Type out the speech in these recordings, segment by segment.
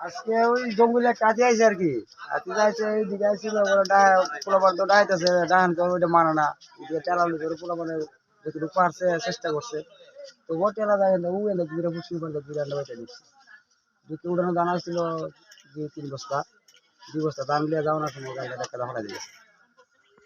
আজকে ওই জঙ্গলে কাজে আইছে আর কি। হাতি যাইছে এইদিকে আইছিল ওরা ডা- পোলাপান তো ডাইতেছে ডাহান তো ওইটা মানে না। এদিকে চালানো করে পোলাপানে যতটুকু পারছে চেষ্টা করছে। তো ও টেলা যায় না ও এলো ঘুরে পারল ঘুরে আনলে নিচ্ছে। দুটো উড়ানো দানা ছিল দুই তিন বস্তা। দুই বস্তা দাম লিয়ে যাওয়ার সময় গাড়িটা দেখা ফেলা দিয়ে গেছে।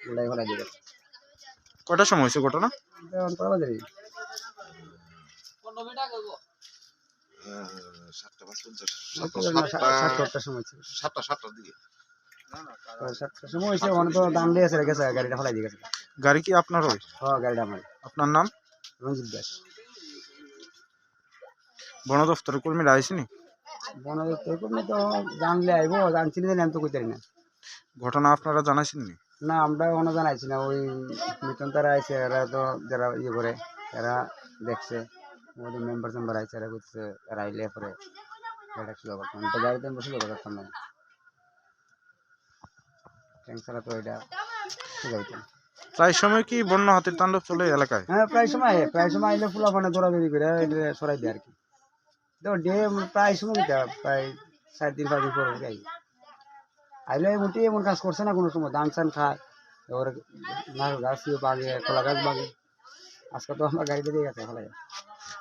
ফেলা দিয়ে গেছে। কটার সময় হয়েছে ঘটনা? এখন করা বাজে সাতটা পাঁচ পঞ্চাশ সাতটার সময় ছিল। সাতটা সাতটার দিকে। সময় তো দাম দিয়ে গেছে গেছে গাড়িটা ফেলাই দিয়ে গেছে। গাড়ি কি আপনার হ্যাঁ গাড়িটা আমার। আপনার নাম? রঞ্জিত দাস। বন দপ্তরের কর্মীরা আইসিনি বন দপ্তর কর্মী তো জানলে আইবো জানছিলি জানি আমি তো কইতারি না। ঘটনা আপনারা জানাইছেননি? না আমরা ওখানে জানাইছি না। ওই মিটন তারা আইছে এরা তো যারা ইয়ে করে এরা দেখছে। ওদের মেম্বার টেম্বার আইছে এরা করছে এরা আইলে পরে এটা ছিল করতাম তো গাড়িতে আমি বসে করতাম না ট্যাঙ্ক ছাড়া তো এটা ঠিক হইতো না। প্রায় সময় কি বন্য হাতির তাণ্ডব চলে এই এলাকায় হ্যাঁ প্রায় সময় আয়, প্রায় সময় আইলে ফুলা মানে দৌড়াদৌড়ি করে এটা সরাই দেয় আর কি তো ডে প্রায় সময় দিতে হয়, প্রায় সাড়ে তিন পাঁচ দিন পর যাই আইলে মোটে এমন কাজ করছে না কোনো সময় ধান চান খায় ওর নারকেল গাছ ইয়ে বাগে কলা গাছ বাগে আজকে তো আমরা গাড়িতে দিয়ে গেছে ফেলাই